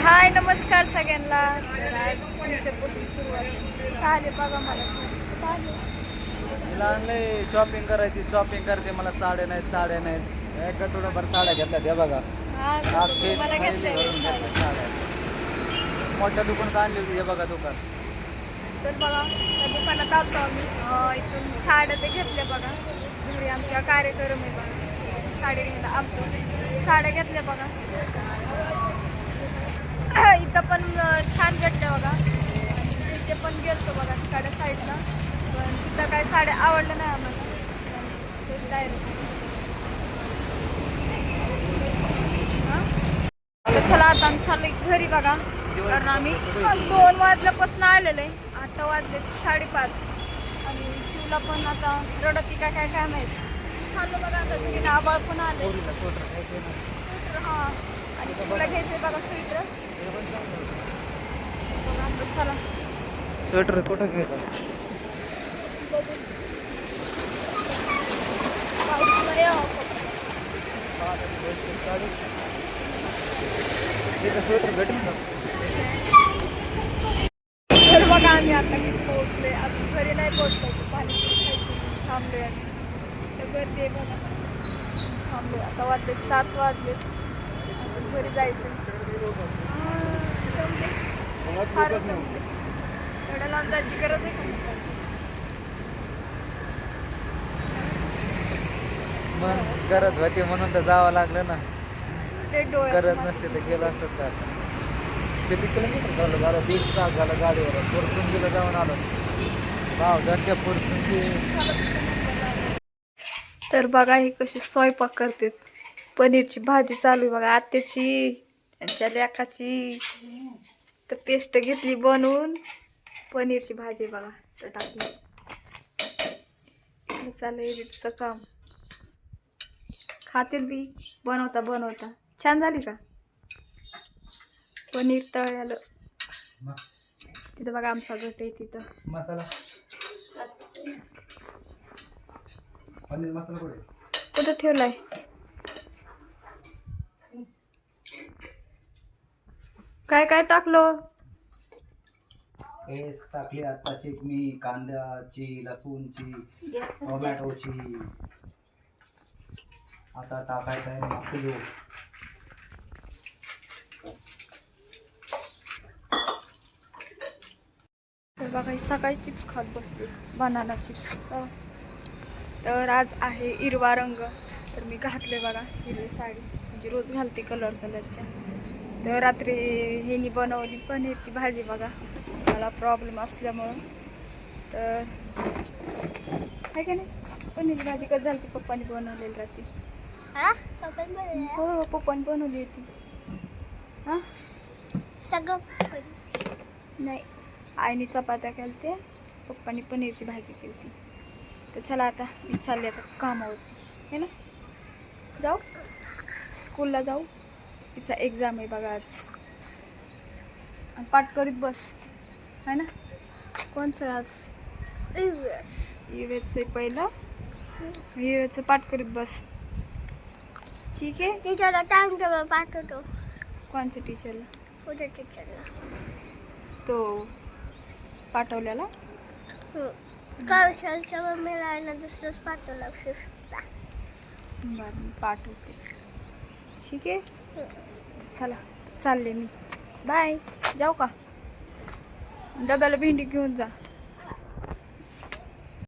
हाय नमस्कार सगळ्यांना. आज तुमच्यापासून सुरुवात. बघा मला. चालेल तिला आणलंय शॉपिंग करायची. शॉपिंग करायची मला साड्या नाहीत साड्या नाहीत. एक आठवडाभर साड्या घेतल्या त्या बघा. मला थैली घेतलंय साड्या. मोठ्या दुकानात आणली होती हे बघा दुकान. तर बघा त्या दुकानात आलतो आम्ही. इथून साड्या ते घेतल्या बघा. घरी आमच्या कार्यक्रम आहे बघा. साडी घ्यायला आलतो. साड्या घेतल्या बघा इथं पण अं, छान भेटल्या बघा तिथे पण गेलतो बघा तिकडे साईडला. पण तिथं काय साड्या आवडल्या नाही आम्हाला. ते डायरेक्ट चला आता आम्ही चाललोय घरी बघा. कारण आम्ही दोन वाजल्यापासून आलेलो आहे आता वाजले साडेपाच. आणि चिवला पण आता रडती काय काय काय माहीत. चाललो बघा आता घरी आबाळ पण आले. हा. आणि चिवला घ्यायचंय बघा स्वेटर चला स्वेटर कुठं घ्यायचा? स्वेटर भेटेल तर बघा आम्ही आता मीच पोहोचले अजून घरी नाही पोहोचलो. पाणी खायची आणि तर गर्दी आहे बघा. थांबलोय. आता वाजले सात वाजले. घरी जायचं फारच लांब जायची गरज आहे का मग? गरज होती म्हणून तर जावं लागलं ना. ते गरज नसते तर गेलं असतं का किती किलोमीटर झालं बारा दीड तास झालं गाडीवर. पुरसुंगीला जाऊन आलो. भाव धंद्या पुरसुंगी. तर बघा ही कशी स्वयंपाक करतात पनीरची भाजी चालू आहे बघा. आत्याची त्यांच्या लेकाची तर पेस्ट घेतली बनवून. पनीरची भाजी बघा तर टाकली. चालू एडिटचं काम. खातील बी बनवता बनवता. छान झाली का? पनीर तळलेलं. तिथं बघा आमचा गट आहे तिथं. कुठं ठेवलाय? काय काय टाकलं? पेस्ट टाकली आत्ताची मी कांद्याची लसूणची टोमॅटोची. आता टाकायचं आहे मसालो. तर बघा ही सकाळी चिप्स खात बसते बनाना चिप्स. तर आज आहे हिरवा रंग. तर मी घातले बघा हिरवी साडी. म्हणजे रोज घालते कलर कलरच्या तर रात्री हेनी बनवली पनीरची भाजी बघा. मला प्रॉब्लेम असल्यामुळं. तर आहे का नाही? पनीरची भाजी कधी झाली पप्पानी बनवलेली रात्री हो? हो पप्पानी बनवली होती. हां? सगळं. नाही आईने चपात्या केलते पप्पानी पनीरची भाजी केली तर चला आता मी चालले आता कामावरती. हे ना? जाऊ? स्कूलला जाऊ? तिचा एक्झाम आहे बघा आज. पाठ करीत बस. है ना? कोणचं आज? आहे पहिलं। युवेचं पाठ करीत बस। ठीक आहे टीचरला टाइम टेबल पाठवतो कोणच्या टीचरला पुढे टीचरला तो पाठवलेला कौशलच्या मम्मीला आहे ना? दुसरंच पाठवलं फिफ्थला बरं मी पाठवते ठीक आहे चला चालले मी। बाय जाऊ का? डब्याला भेंडी घेऊन जा.